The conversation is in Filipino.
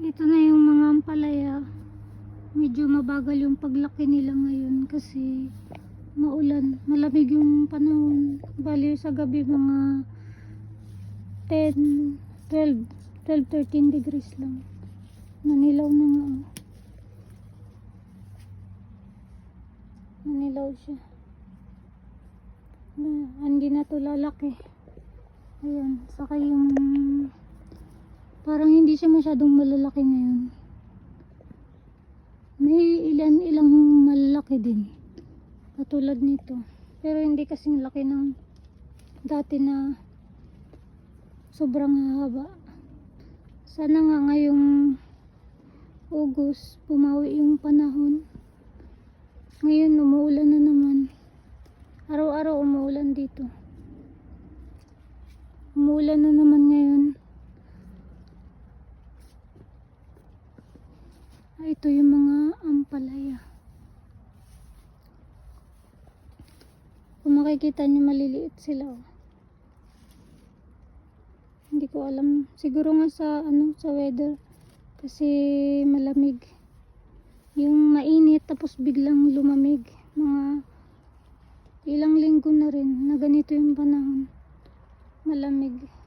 Ito na yung mga ampalaya. Medyo mabagal yung paglaki nila ngayon kasi maulan. Malamig yung panahon. Bali sa gabi mga 10, 12, 12, 13 degrees lang. Nanilaw na nga. Nanilaw siya. Hindi na to lalaki. Ayan. Saka yung parang hindi siya masyadong malalaki ngayon. May ilan ilang malalaki din. Katulad nito. Pero hindi kasing laki ng dati na sobrang haba. Sana nga ngayong August, pumawi yung panahon. Ngayon, umuulan na naman. Araw-araw umuulan dito. Umuulan na naman ngayon. Ah, Ito yung mga ampalaya. Kung makikita nyo, maliliit sila. Oh. Hindi ko alam. Siguro nga sa, ano, sa weather. Kasi malamig. Yung mainit tapos biglang lumamig. Mga ilang linggo na rin na ganito yung panahon. Malamig.